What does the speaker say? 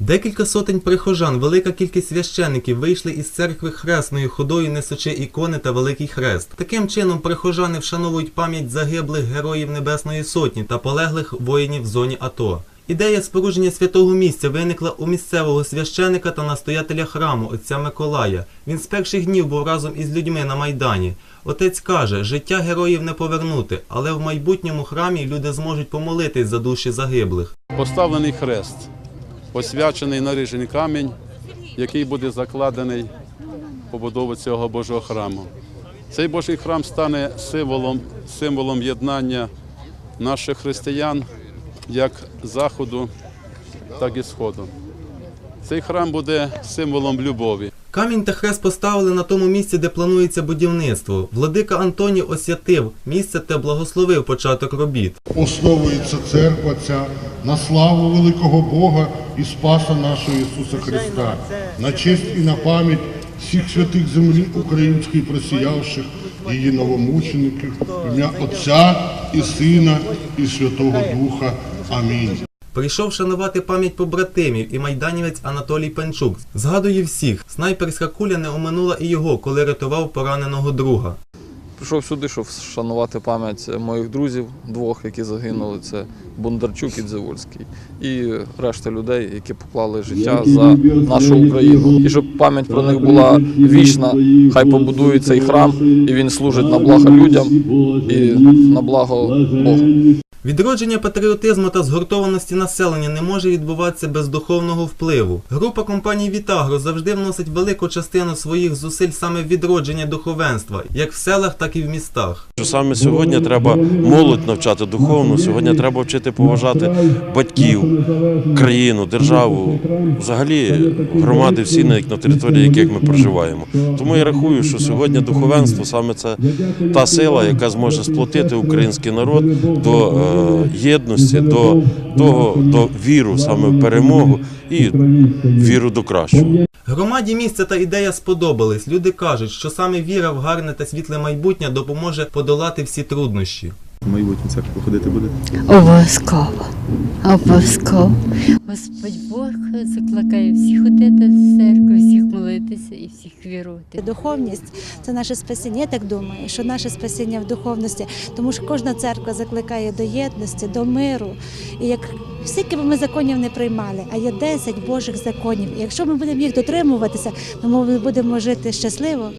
Декілька сотень прихожан, велика кількість священиків вийшли із церкви хресною ходою, несучи ікони та великий хрест. Таким чином, прихожани вшановують пам'ять загиблих героїв Небесної Сотні та полеглих воїнів в зоні АТО. Ідея спорудження святого місця виникла у місцевого священика та настоятеля храму отця Миколая. Він з перших днів був разом із людьми на майдані. Отець каже, життя героїв не повернути, але в майбутньому храмі люди зможуть помолитись за душі загиблих. Поставлений хрест, освячений нарижений камінь, який буде закладений в побудову цього Божого храму. Цей Божий храм стане символом, символом єднання наших християн як заходу, так і сходу. Цей храм буде символом любові. Камінь та хрест поставили на тому місці, де планується будівництво. Владика Антоній освятив місце та благословив початок робіт. Основується церква ця на славу великого Бога і Спаса нашого Ісуса Христа, на честь і на пам'ять всіх святих землі української просіявших, її новомучеників, ім'я Отця і Сина і Святого Духа. Амінь. Прийшов шанувати пам'ять побратимів і майданівець Анатолій Пенчук. Згадує всіх. Снайперська куля не оминула і його, коли рятував пораненого друга. Прийшов сюди, щоб вшанувати пам'ять моїх друзів, двох, які загинули. Це Бондарчук і Дзевольський, І решта людей, які поклали життя за нашу Україну. І щоб пам'ять про них була вічна, хай побудують цей храм, і він служить на благо людям і на благо Богу. Відродження патріотизму та згуртованості населення не може відбуватися без духовного впливу. Група компаній Вітагро завжди вносить велику частину своїх зусиль саме в відродження духовенства, як в селах, так і в містах. Саме сьогодні треба молодь навчати духовно, сьогодні треба вчити поважати батьків, країну, державу, взагалі громади всі на території, яких ми проживаємо. Тому я рахую, що сьогодні духовенство саме це та сила, яка зможе сплотити український народ до е, єдності, до того, до віру саме в перемогу і віру до кращого. Громаді місця та ідея сподобались. Люди кажуть, що саме віра в гарне та світле майбутнє допоможе подолати всі труднощі. В майбутню церкву ходити буде? Обов'язково. Обов'язково. Господь Бог закликає всіх ходити в церкву, молитися і всіх вірувати. Духовність це наше спасіння. Я так думаю, що наше спасіння в духовності, тому що кожна церква закликає до єдності, до миру. І як скільки б ми законів не приймали, а є 10 Божих законів. І якщо ми будемо їх дотримуватися, то ми будемо жити щасливо.